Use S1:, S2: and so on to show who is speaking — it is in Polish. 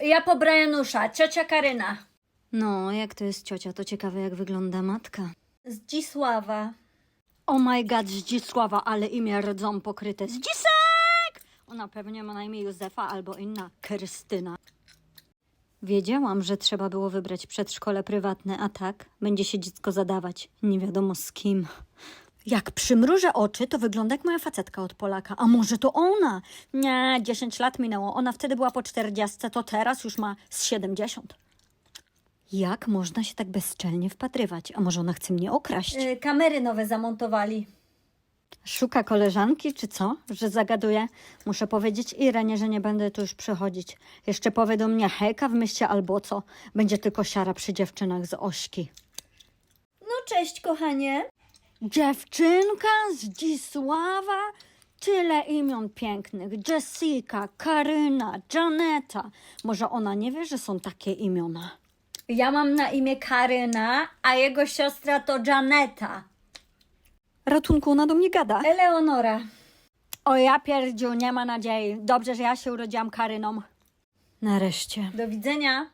S1: Ja po Brianusza, ciocia Karyna.
S2: No, jak to jest ciocia, to ciekawe jak wygląda matka.
S1: Zdzisława.
S2: Oh my god, Zdzisława, ale imię rdzą pokryte. Zdzisek! Ona pewnie ma na imię Józefa albo inna Krystyna. Wiedziałam, że trzeba było wybrać przedszkole prywatne, a tak będzie się dziecko zadawać. Nie wiadomo z kim. Jak przymrużę oczy, to wygląda jak moja facetka od Polaka. A może to ona? Nie, 10 lat minęło. Ona wtedy była po 40, to teraz już ma z 70. Jak można się tak bezczelnie wpatrywać? A może ona chce mnie okraść?
S1: Y, kamery nowe zamontowali.
S2: Szuka koleżanki, czy co? Że zagaduje? Muszę powiedzieć Irenie, że nie będę tu już przychodzić. Jeszcze powie do mnie hejka w mieście albo co. Będzie tylko siara przy dziewczynach z Ośki.
S1: No cześć, kochanie.
S2: Dziewczynka Zdzisława? Tyle imion pięknych. Jessica, Karyna, Janeta. Może ona nie wie, że są takie imiona?
S1: Ja mam na imię Karyna, a jego siostra to Janeta.
S2: Ratunku, ona do mnie gada.
S1: Eleonora.
S2: O ja pierdziu, nie ma nadziei. Dobrze, że ja się urodziłam Karyną. Nareszcie.
S1: Do widzenia.